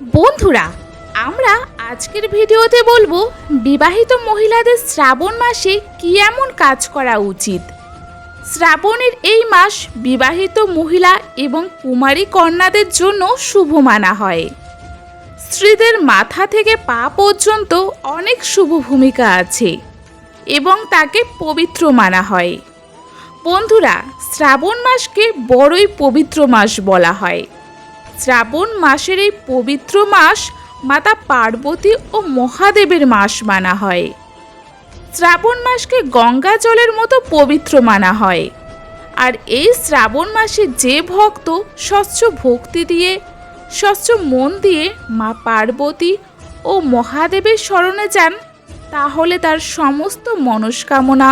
বন্ধুরা, আমরা আজকের ভিডিওতে বলব বিবাহিত মহিলাদের শ্রাবণ মাসে কি এমন কাজ করা উচিত? শ্রাবণের এই মাস বিবাহিত মহিলা এবং কুমারী কন্যাদের জন্য শুভ মানা হয়। স্ত্রীদের মাথা থেকে পা পর্যন্ত অনেক শুভ ভূমিকা আছে এবং তাকে পবিত্র মানা হয়। বন্ধুরা, শ্রাবণ মাসকে বড়ই পবিত্র মাস বলা হয়। শ্রাবণ মাসের এই পবিত্র মাস মাতা পার্বতী ও মহাদেবের মাস মানা হয়। শ্রাবণ মাসকে গঙ্গা জলের মতো পবিত্র মানা হয়। আর এই শ্রাবণ মাসে যে ভক্ত স্বচ্ছ ভক্তি দিয়ে, স্বচ্ছ মন দিয়ে মা পার্বতী ও মহাদেবের স্মরণে যান, তাহলে তার সমস্ত মনস্কামনা,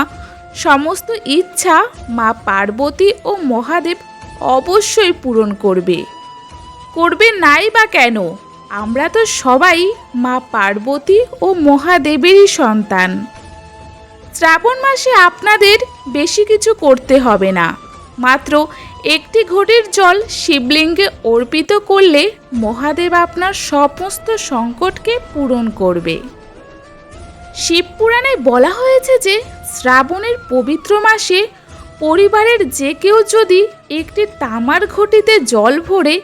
সমস্ত ইচ্ছা মা পার্বতী ও মহাদেব অবশ্যই পূরণ করবে। করবে নাই বা কেন? আমরা তো সবাই মা পার্বতী ও মহাদেবেরই সন্তান। শ্রাবণ মাসে আপনাদের বেশি কিছু করতে হবে না। মাত্র একটি ঘটির জল শিবলিঙ্গে অর্পিত করলে মহাদেব আপনার সমস্ত সংকটকে পূরণ করবে। শিবপুরাণে বলা হয়েছে যে, শ্রাবণের পবিত্র মাসে পরিবারের যে কেউ যদি একটি তামার ঘটিতে জল ভরে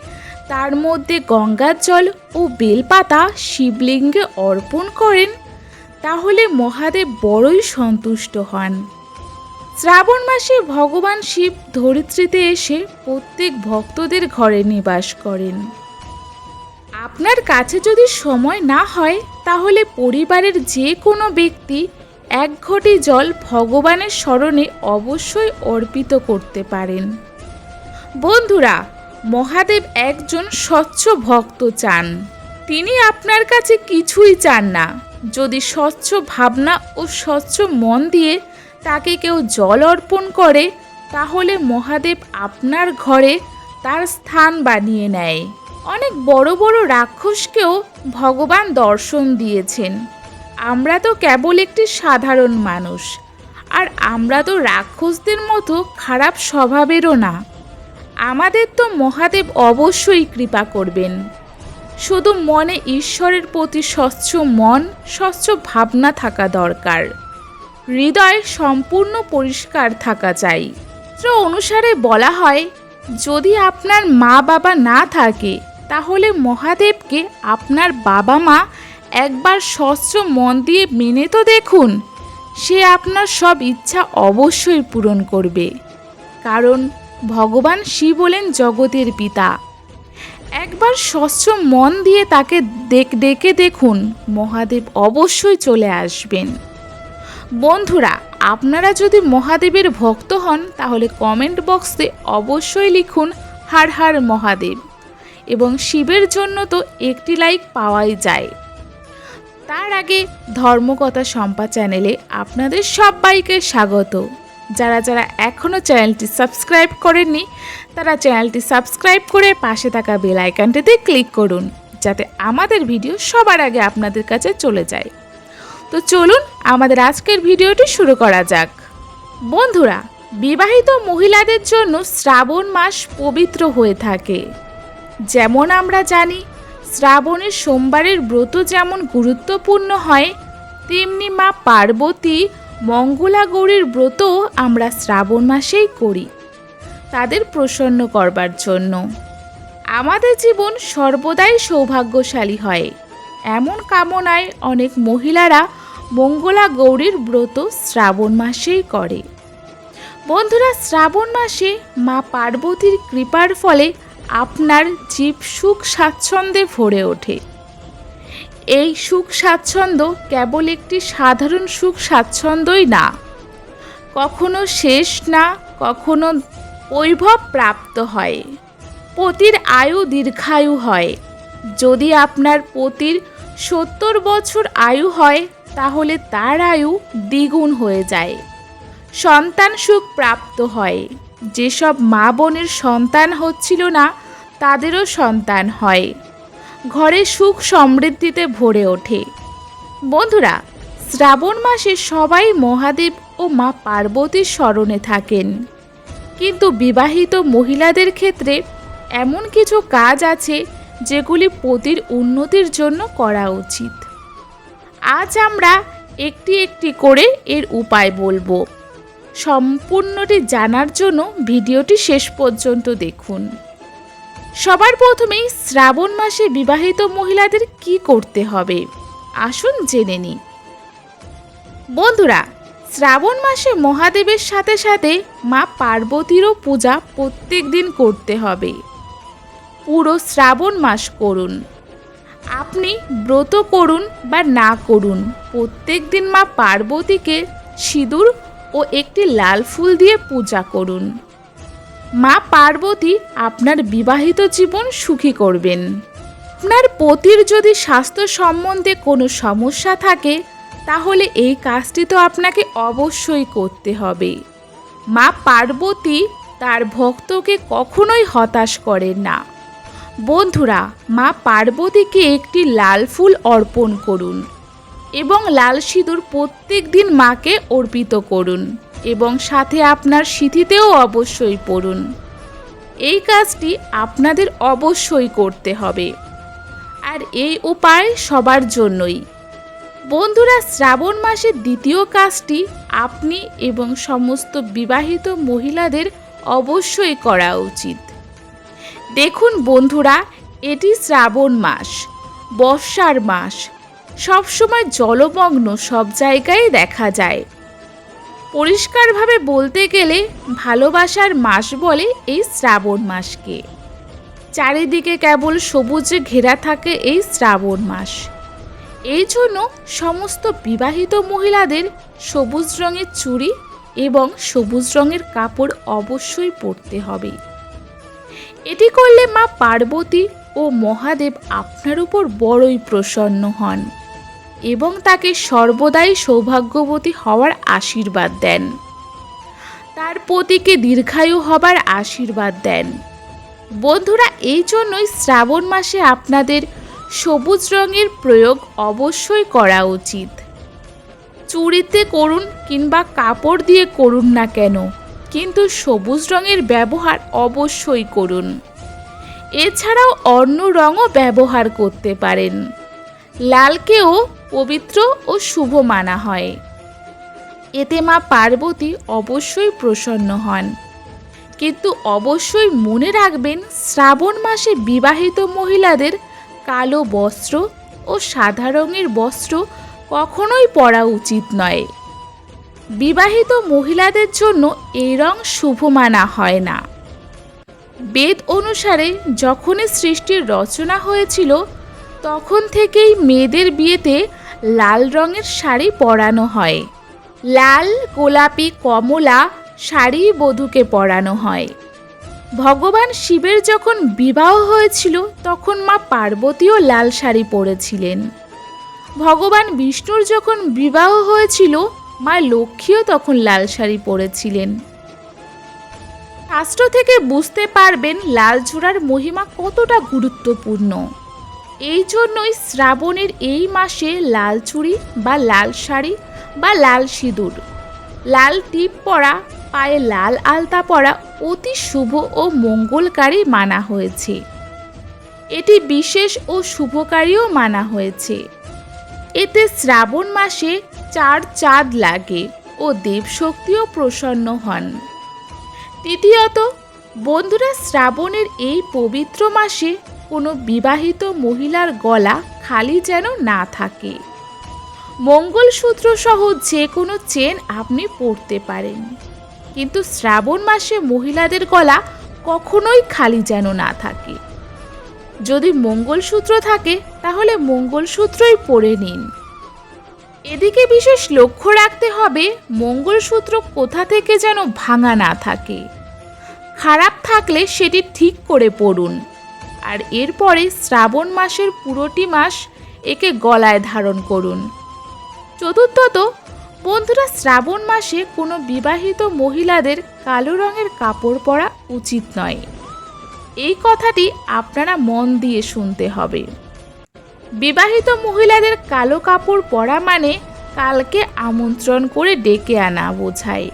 তার মধ্যে গঙ্গার জল ও বেলপাতা শিবলিঙ্গে অর্পণ করেন, তাহলে মহাদেব বড়ই সন্তুষ্ট হন। শ্রাবণ মাসে ভগবান শিব ধরিত্রীতে এসে প্রত্যেক ভক্তদের ঘরে নিবাস করেন। আপনার কাছে যদি সময় না হয়, তাহলে পরিবারের যে কোনো ব্যক্তি এক ঘটি জল ভগবানের স্মরণে অবশ্যই অর্পিত করতে পারেন। বন্ধুরা মহাদেব একজন স্বচ্ছ ভক্ত চান। তিনি আপনার কাছে কিছুই চান না। যদি স্বচ্ছ ভাবনা ও স্বচ্ছ মন দিয়ে তাকে কেউ জল অর্পণ করে, তাহলে মহাদেব আপনার ঘরে তার স্থান বানিয়ে নেয়। অনেক বড় বড় রাক্ষসকেও ভগবান দর্শন দিয়েছেন। আমরা তো কেবল একটি সাধারণ মানুষ, আর আমরা তো রাক্ষসদের মতো খারাপ স্বভাবেরও না। আমাদের তো মহাদেব অবশ্যই কৃপা করবেন। শুধু মনে ঈশ্বরের প্রতি স্বচ্ছ মন, স্বচ্ছ ভাবনা থাকা দরকার। হৃদয় সম্পূর্ণ পরিষ্কার থাকা চাই। অনুসারে বলা হয়, যদি আপনার মা বাবা না থাকে, তাহলে মহাদেবকে আপনার বাবা মা একবার স্বচ্ছ মন দিয়ে মেনে তো দেখুন, সে আপনার সব ইচ্ছা অবশ্যই পূরণ করবে। কারণ ভগবান শিব হলেন জগতের পিতা। একবার স্বচ্ছ মন দিয়ে তাকে ডেকে দেখুন, মহাদেব অবশ্যই চলে আসবেন। বন্ধুরা, আপনারা যদি মহাদেবের ভক্ত হন, তাহলে কমেন্ট বক্সে অবশ্যই লিখুন, হার হার, মহাদেব। এবং শিবের জন্য তো একটি লাইক পাওয়াই যায়। তার আগে ধর্মকথা সম্পা চ্যানেলে আপনাদের সবাইকে স্বাগত। যারা যারা এখনও চ্যানেলটি সাবস্ক্রাইব করেননি, তারা চ্যানেলটি সাবস্ক্রাইব করে পাশে থাকা বেল আইকনটিতে ক্লিক করুন, যাতে আমাদের ভিডিও সবার আগে আপনাদের কাছে চলে যায়। তো চলুন আমাদের আজকের ভিডিওটি শুরু করা যাক। বন্ধুরা, বিবাহিত মহিলাদের জন্য শ্রাবণ মাস পবিত্র হয়ে থাকে। যেমন আমরা জানি, শ্রাবণের সোমবারের ব্রত যেমন গুরুত্বপূর্ণ হয়, তেমনি মা পার্বতী মঙ্গলা গৌরীর ব্রতও আমরা শ্রাবণ মাসেই করি। তাদের প্রসন্ন করবার জন্য। আমাদের জীবন সর্বদাই সৌভাগ্যশালী হয়। এমন কামনায় অনেক মহিলারা মঙ্গলা গৌরীর ব্রত শ্রাবণ মাসেই করে। বন্ধুরা, শ্রাবণ মাসে মা পার্বতীর কৃপার ফলে আপনার জীব সুখ স্বাচ্ছন্দ্যে ভরে ওঠে। এই সুখ স্বাচ্ছন্দ্য কেবল একটি সাধারণ সুখ স্বাচ্ছন্দ্যই না। কখনো শেষ না, কখনো বৈভব প্রাপ্ত হয়। পতির আয়ু দীর্ঘায়ু হয়। যদি আপনার পতির সত্তর বছর আয়ু হয়, তাহলে তার আয়ু দ্বিগুণ হয়ে যায়। সন্তান সুখ প্রাপ্ত হয়। যেসব মা বোনের সন্তান হচ্ছিল না, তাদেরও সন্তান হয়। ঘরে সুখ সমৃদ্ধিতে ভরে ওঠে। বন্ধুরা, শ্রাবণ মাসে সবাই মহাদেব ও মা পার্বতীর স্মরণে থাকেন। কিন্তু বিবাহিত মহিলাদের ক্ষেত্রে এমন কিছু কাজ আছে যেগুলি পতির উন্নতির জন্য করা উচিত। আজ আমরা একটি একটি করে এর উপায় বলব। সম্পূর্ণটি জানার জন্য ভিডিওটি শেষ পর্যন্ত দেখুন। সবার প্রথমেই শ্রাবণ মাসে বিবাহিত মহিলাদের কি করতে হবে? আসুন জেনে নিই। বন্ধুরা, শ্রাবণ মাসে মহাদেবের সাথে সাথে মা পার্বতীরও পূজা প্রত্যেক দিন করতে হবে। পুরো শ্রাবণ মাস করুন। আপনি ব্রত করুন বা না করুন, প্রত্যেক দিন মা পার্বতীকে সিঁদুর ও একটি লাল ফুল দিয়ে পূজা করুন। মা পার্বতী আপনার বিবাহিত জীবন সুখী করবেন। আপনার পতির যদি স্বাস্থ্য সম্বন্ধে কোনো সমস্যা থাকে, তাহলে এই কাজটি তো আপনাকে অবশ্যই করতে হবে। মা পার্বতী তার ভক্তকে কখনোই হতাশ করেন না। বন্ধুরা, মা পার্বতীকে একটি লাল ফুল অর্পণ করুন এবং লাল সিঁদুর প্রত্যেক দিন মাকে অর্পিত করুন। এবং সাথে আপনার সিথিতেও অবশ্যই পড়ুন। এই কাজটি আপনাদের অবশ্যই করতে হবে। আর এই উপায় সবার জন্যই। বন্ধুরা, শ্রাবণ মাসের দ্বিতীয় কাজটি আপনি এবং সমস্ত বিবাহিত মহিলাদের অবশ্যই করা উচিত। দেখুন বন্ধুরা, এটি শ্রাবণ মাস, বর্ষার মাস। সবসময় জলমগ্ন সব জায়গায় দেখা যায়। পরিষ্কারভাবে বলতে গেলে ভালোবাসার মাস বলে এই শ্রাবণ মাসকে। চারিদিকে কেবল সবুজে ঘেরা থাকে এই শ্রাবণ মাস। এই জন্য সমস্ত বিবাহিত মহিলাদের সবুজ রঙের চুড়ি এবং সবুজ রঙের কাপড় অবশ্যই পরতে হবে। এটি করলে মা পার্বতী ও মহাদেব আপনার উপর বড়ই প্রসন্ন হন। এবং তাকে সর্বদাই সৌভাগ্যবতী হওয়ার আশীর্বাদ দেন। তার পতিকে দীর্ঘায়ু হবার আশীর্বাদ দেন। বন্ধুরা, এই জন্যই শ্রাবণ মাসে আপনাদের সবুজ রঙের প্রয়োগ অবশ্যই করা উচিত। চুড়িতে করুন কিংবা কাপড় দিয়ে করুন না কেন, কিন্তু সবুজ রঙের ব্যবহার অবশ্যই করুন। এছাড়াও অন্য রঙও ব্যবহার করতে পারেন। লালকেও পবিত্র ও শুভ মানা হয়। এতে মা পার্বতী অবশ্যই প্রসন্ন হন। কিন্তু অবশ্যই মনে রাখবেন, শ্রাবণ মাসে বিবাহিত মহিলাদের কালো বস্ত্র ও সাদা রঙের বস্ত্র কখনোই পরা উচিত নয়। বিবাহিত মহিলাদের জন্য এই রং শুভ মানা হয় না। বেদ অনুসারে যখনই সৃষ্টির রচনা হয়েছিল, তখন থেকেই মেয়েদের বিয়েতে লাল রঙের শাড়ি পরানো হয়। লাল, গোলাপি, কমলা শাড়ি বধূকে পরানো হয়। ভগবান শিবের যখন বিবাহ হয়েছিল, তখন মা পার্বতীও লাল শাড়ি পরেছিলেন। ভগবান বিষ্ণুর যখন বিবাহ হয়েছিল, মা লক্ষ্মীও তখন লাল শাড়ি পরেছিলেন। শাস্ত্র থেকে বুঝতে পারবেন, লাল চূড়ার মহিমা কতটা গুরুত্বপূর্ণ। এই জন্যই শ্রাবণের এই মাসে লাল চুড়ি বা লাল শাড়ি বা লাল সিঁদুর। লাল টিপ পরা, পায়ে লাল আলতা পরা অতি শুভ ও মঙ্গলকারী মানা হয়েছে। এটি বিশেষ ও শুভকারীও মানা হয়েছে। এতে শ্রাবণ মাসে চার চাঁদ লাগে ও দেবশক্তিও প্রসন্ন হন। তৃতীয়ত, বন্ধুরা, শ্রাবণের এই পবিত্র মাসে কোনো বিবাহিত মহিলার গলা খালি যেন না থাকে। মঙ্গলসূত্র সহ যে কোনো চেন আপনি পরতে পারেন। কিন্তু শ্রাবণ মাসে মহিলাদের গলা কখনোই খালি যেন না থাকে। যদি মঙ্গলসূত্র থাকে, তাহলে মঙ্গলসূত্রই পরে নিন। এদিকে বিশেষ লক্ষ্য রাখতে হবে, মঙ্গলসূত্র কোথা থেকে যেন ভাঙা না থাকে। খারাপ থাকলে সেটি ঠিক করে পড়ুন। আর এরপরে শ্রাবণ মাসের পুরোটি মাস একে গলায় ধারণ করুন। চতুর্থত, বন্ধুরা শ্রাবণ মাসে কোনো বিবাহিত মহিলাদের কালো রঙের কাপড় পরা উচিত নয়। এই কথাটি আপনারা মন দিয়ে শুনতে হবে। বিবাহিত মহিলাদের কালো কাপড় পরা মানে কালকে আমন্ত্রণ করে ডেকে আনা বোঝায়।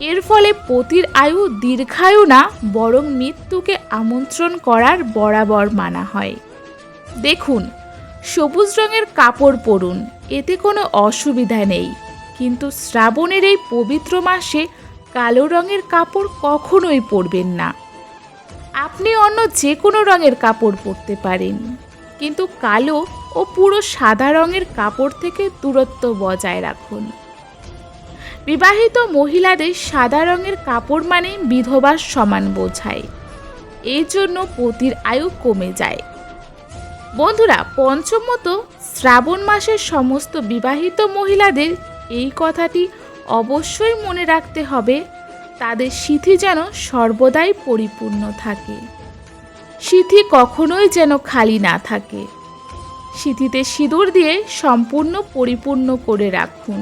এর ফলে পতির আয়ু দীর্ঘায়ু না, বরং মৃত্যুকে আমন্ত্রণ করার বরাবর মানা হয়। দেখুন, সবুজ রঙের কাপড় পরুন, এতে কোনো অসুবিধা নেই। কিন্তু শ্রাবণের এই পবিত্র মাসে কালো রঙের কাপড় কখনোই পরবেন না। আপনি অন্য যে কোনো রঙের কাপড় পরতে পারেন। কিন্তু কালো ও পুরো সাদা রঙের কাপড় থেকে দূরত্ব বজায় রাখুন। বিবাহিত মহিলাদের সাদা রঙের কাপড় মানে বিধবার সমান বোঝায়। এই জন্য পতির আয়ু কমে যায়। বন্ধুরা পঞ্চমত শ্রাবণ মাসের সমস্ত বিবাহিত মহিলাদের এই কথাটি অবশ্যই মনে রাখতে হবে, তাদের সিথি যেন সর্বদাই পরিপূর্ণ থাকে। সিথি কখনোই যেন খালি না থাকে। সিথিতে সিঁদুর দিয়ে সম্পূর্ণ পরিপূর্ণ করে রাখুন।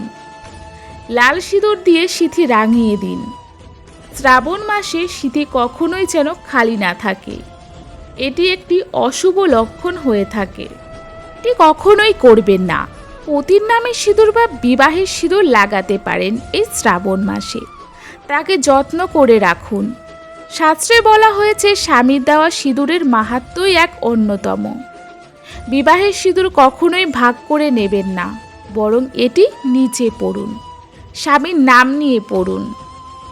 লাল সিঁদুর দিয়ে সিথি রাঙিয়ে দিন। শ্রাবণ মাসে সিথি কখনোই যেন খালি না থাকে। এটি একটি অশুভ লক্ষণ হয়ে থাকে। এটি কখনোই করবেন না। পতির নামে সিঁদুর বা বিবাহের সিঁদুর লাগাতে পারেন এই শ্রাবণ মাসে। তাকে যত্ন করে রাখুন। শাস্ত্রে বলা হয়েছে, স্বামীর দেওয়া সিঁদুরের মাহাত্মই এক অন্যতম। বিবাহের সিঁদুর কখনোই ভাগ করে নেবেন না, বরং এটি নিচে পড়ুন। স্বামীর নাম নিয়ে পড়ুন।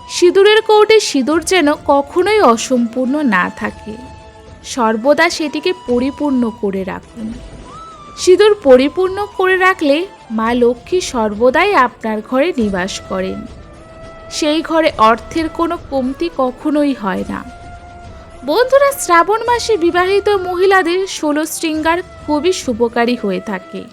সিঁদুরের কৌটে সিঁদুর যেন কখনোই অসম্পূর্ণ না থাকে। সর্বদা সেটিকে পরিপূর্ণ করে রাখুন। সিঁদুর পরিপূর্ণ করে রাখলে মা লক্ষ্মী সর্বদাই আপনার ঘরে নিবাস করেন। সেই ঘরে অর্থের কোনো কমতি কখনোই হয় না। বন্ধুরা, শ্রাবণ মাসে বিবাহিত মহিলাদের ষোলো শৃঙ্গার খুবই শুভকারী হয়ে থাকে।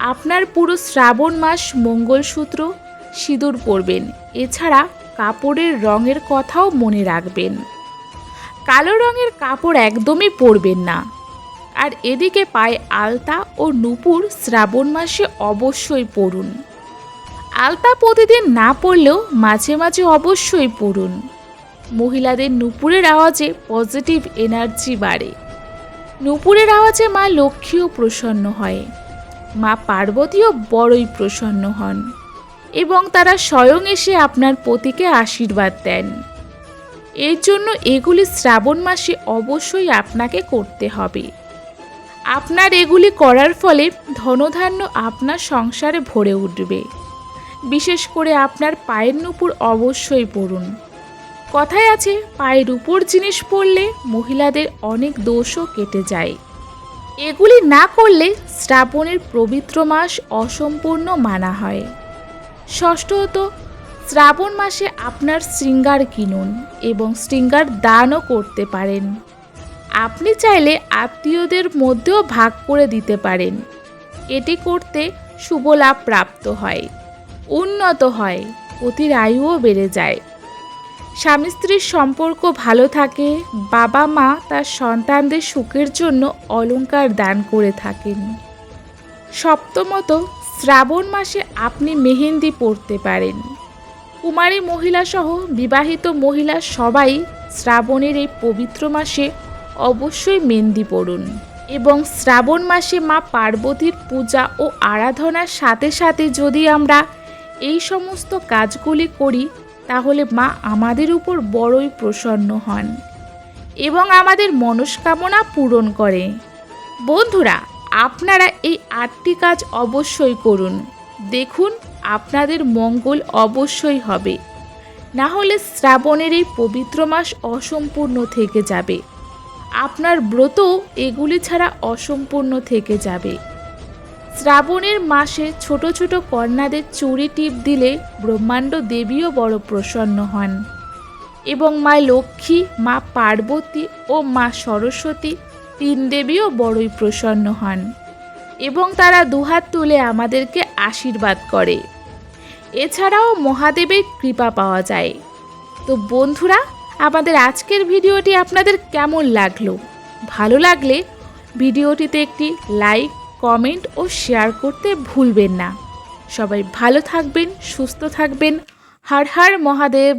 আপনার পুরো শ্রাবণ মাস মঙ্গলসূত্র সিঁদুর পরবেন। এছাড়া কাপড়ের রঙের কথাও মনে রাখবেন। কালো রঙের কাপড় একদমই পরবেন না। আর এদিকে পায়ে আলতা ও নূপুর শ্রাবণ মাসে অবশ্যই পরুন। আলতা প্রতিদিন না পরলেও মাঝে মাঝে অবশ্যই পরুন। মহিলাদের নূপুরের আওয়াজে পজিটিভ এনার্জি বাড়ে। নূপুরের আওয়াজে মা লক্ষ্মীও প্রসন্ন হয়। মা পার্বতীও বড়ই প্রসন্ন হন এবং তারা স্বয়ং এসে আপনার পতিকে আশীর্বাদ দেন। এর জন্য এগুলি শ্রাবণ মাসে অবশ্যই আপনাকে করতে হবে। আপনার এগুলি করার ফলে ধনধান্য আপনার সংসারে ভরে উঠবে। বিশেষ করে আপনার পায়ের নুপুর অবশ্যই পড়ুন। কথায় আছে, পায়ের উপর জিনিস পড়লে মহিলাদের অনেক দোষও কেটে যায়। এগুলি না করলে শ্রাবণের পবিত্র মাস অসম্পূর্ণ মানা হয়। ষষ্ঠত, শ্রাবণ মাসে আপনার শৃঙ্গার কিনুন এবং শৃঙ্গার দানও করতে পারেন। আপনি চাইলে আত্মীয়দের মধ্যেও ভাগ করে দিতে পারেন। এটি করতে শুভ লাভ প্রাপ্ত হয়, উন্নত হয় অতির আয়ুও বেড়ে যায়। স্বামী স্ত্রীর সম্পর্ক ভালো থাকে বাবা মা তার সন্তানদের সুখের জন্য অলংকার দান করে থাকেন। সপ্তমত, শ্রাবণ মাসে আপনি মেহেন্দি পরতে পারেন। কুমারী মহিলা সহ বিবাহিত মহিলা সবাই শ্রাবণের এই পবিত্র মাসে অবশ্যই মেহেন্দি পরুন এবং শ্রাবণ মাসে মা পার্বতীর পূজা ও আরাধনার সাথে সাথে যদি আমরা এই সমস্ত কাজগুলি করি তাহলে মা আমাদের উপর বড়ই প্রসন্ন হন এবং আমাদের মনস্কামনা পূরণ করে। বন্ধুরা, আপনারা এই আটটি কাজ অবশ্যই করুন। দেখুন, আপনাদের মঙ্গল অবশ্যই হবে। না হলে শ্রাবণের এই পবিত্র মাস অসম্পূর্ণ থেকে যাবে। আপনার ব্রত এগুলি ছাড়া অসম্পূর্ণ থেকে যাবে। শ্রাবণের মাসে ছোট ছোট কন্যাদের চুরি টিপ দিলে ব্রহ্মাণ্ড দেবীও বড় প্রসন্ন হন। এবং মা লক্ষ্মী, মা পার্বতী ও মা সরস্বতী তিন দেবীও বড়ই প্রসন্ন হন এবং তারা দুহাত তুলে আমাদেরকে আশীর্বাদ করে। এছাড়াও মহাদেবের কৃপা পাওয়া যায়। তো বন্ধুরা, আমাদের আজকের ভিডিওটি আপনাদের কেমন লাগল? ভালো লাগলে ভিডিওটিতে একটি লাইক কমেন্ট ও শেয়ার করতে ভুলবেন না। সবাই ভালো থাকবেন সুস্থ থাকবেন। হর হর মহাদেব।